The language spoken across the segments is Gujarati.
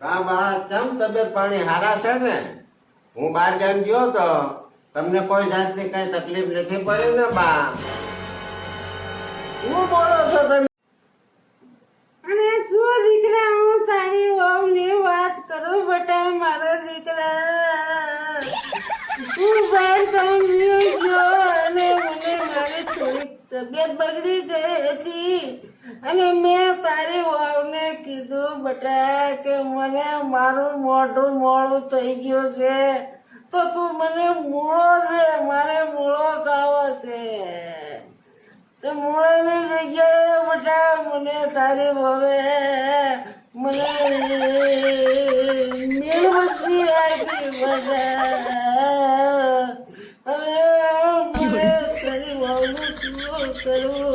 હા બા ચમ તબિયત પાણી હારા છે ને? હું બાર ગામ ગયો તો તમને કોઈ જાતની કઈ તકલીફ નથી પડી ને બા? હું બોલો છો તમે? અને શું દીકરા હું તારી વહુની વાત કરું બટા મારો દીકરા. તું બહાર કામ ગયો અને મને મારી થોડીક તબિયત બગડી ગઈ હતી. અને મેં તારી વહુને કીધું બટા કે મને મારું મોઢું મોડું થઈ ગયું છે. તો તું મને મૂળો છે, મારે મૂળો ખાવો છે. તો મૂળાની જગ્યાએ બટા મને તારી હવે મને મીણબત્તી આપી બટા હવે મને તારી વહુનું શું કરવું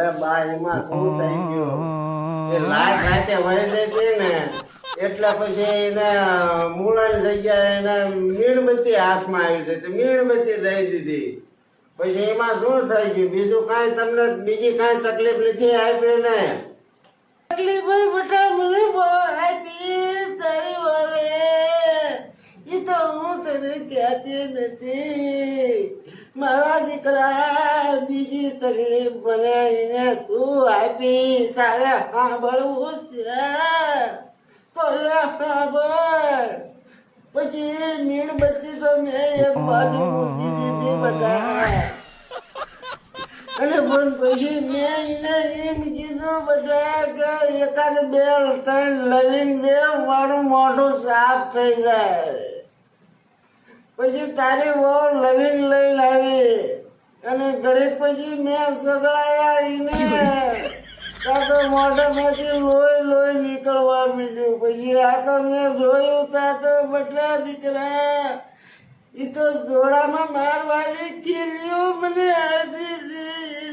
અરે બા એમાં શું થઈ ગયું? એ લાઈટ રાતે વહી ગઈ ને એટલે પછી એને મૂળાની જગ્યાએ એને મીણબત્તી હાથમાં આવી હતી તો મીણબત્તી દઈ દીધી. પછી એમાં શું થઈ ગયું? બીજું કાંઈ તમને બીજી કાંઈ તકલીફ નથી આપી ને? તકલીફ હોય મને આપી તારી વહુએ એ તો હું તને કહેતી નથી. મારા દીકરા બીજી તકલીફ બનાવીને તું આપી, તારે સાંભળવું છે. તો સાંભળ. પછી મીણબત્તી તો મેં એક બાજુ મૂકી દીધી બધા અને પણ પછી મેં એને એમ કીધું બધા કે એકાદ બે, ત્રણ લવિંગ દે મારું મોઢું સાફ થઈ જાય. પછી તારી બહુ લવિંગ લઈ લાવી અને પછી મેં સગડાયા એને કાં તો મોઢામાંથી લોહી લોહી નીકળવા મીડ્યું. પછી આ તો મેં જોયું તા તો બટલા દીકરા. એ તો જોડામાં મારવાની ખીલીઓ મને આપી દીધી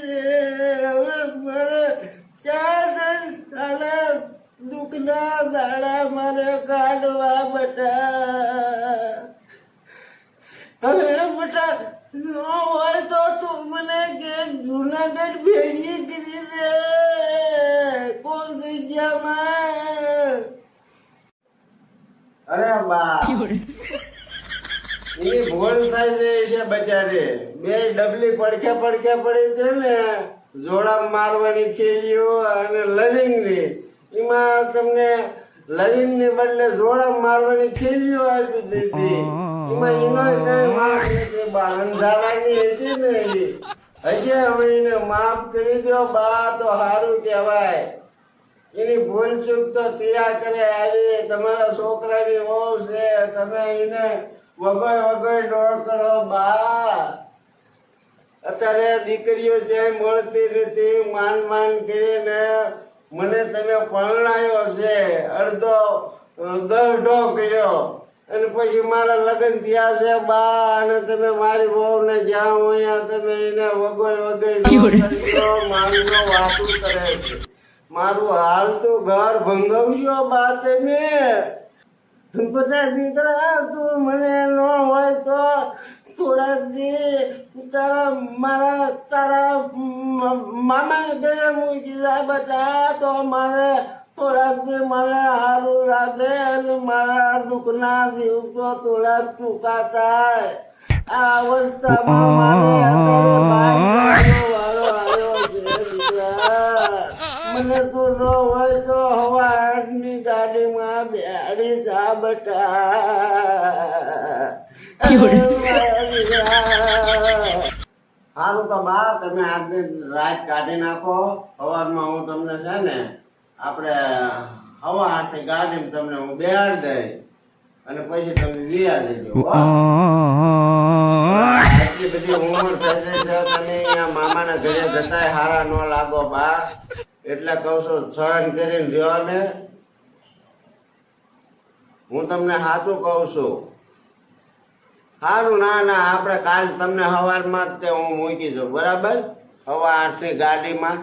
હવે મારે ચાર સાલા દુઃખના દાડા મારે કાઢવા બટા. હવે બટા, ન હોય તો જુનાગઢ ભેગી કરી કોઈ જગ્યામાં અરે બા એ ભૂલ થાય છે છે બચારે બે ડબલી પડખે પડખે પડી છે ને જોડા મારવાની ખેલીઓ અને લવિંગની એમાં તમને લવિંગની બદલે જોડા મારવાની ખેલીઓ આપી દીધી એમાં એનો કઈ વાંક નથી બા અંધારાની હતી ને હશે હવે એને માફ કરી દો, બા તો સારું કહેવાય. એની ભૂલ ચૂક તો ત્યાં કરે આવી. તમારા છોકરાની વહુ છે, તમે એને વગોય વગોય ડોળ કરો, બા. અત્યારે દીકરીઓ જ્યાં મળતી નથી, માન માન કરીને મને તમે પરણાયો છે. અડધો દરઢો કર્યો. અને પછી મારા લગ્ન થયા છે બા અને તમે મારી વહુને જ્યાં હોય તમે એને વગોય વગોય વાતું કરે છે. મારું હાલતું ઘર ભંગવશો બા તમે. બધા દીકરા તું મને ન હોય તો થોડાક દી તારા મારા તારા મામા ગયા મૂકી બધા તો મારે થોડાક મારા મને સારું લાગે અને મારા દુઃખના દિવસો થોડાક ચૂકા થાય. આ અવસ્થામાં મને તો ન હોય તો હવા આઠની ગાડીમાં બેડી જા બટા. સારું તો બા તમે આજની રાત કાઢી નાખો. સવારમાં હું તમને છે ને આપણે હવા હાથે ગાડીમાં તમને હું બેહાડી દઈ અને પછી તમે વિયા દેજો એટલી બધી ઉંમર થઈ છે તમે અહીંયા મામાના ઘરે જતાય હારા ન લાગો બા. એટલે કહું છું સહન કરીને રહ્યો ને. હું તમને સાચું કહું છું. સારું ના ના આપણે કાલ તમને સવારમાં જ તે હું મૂકી દઉં બરાબર? સવા આઠની ગાડીમાં.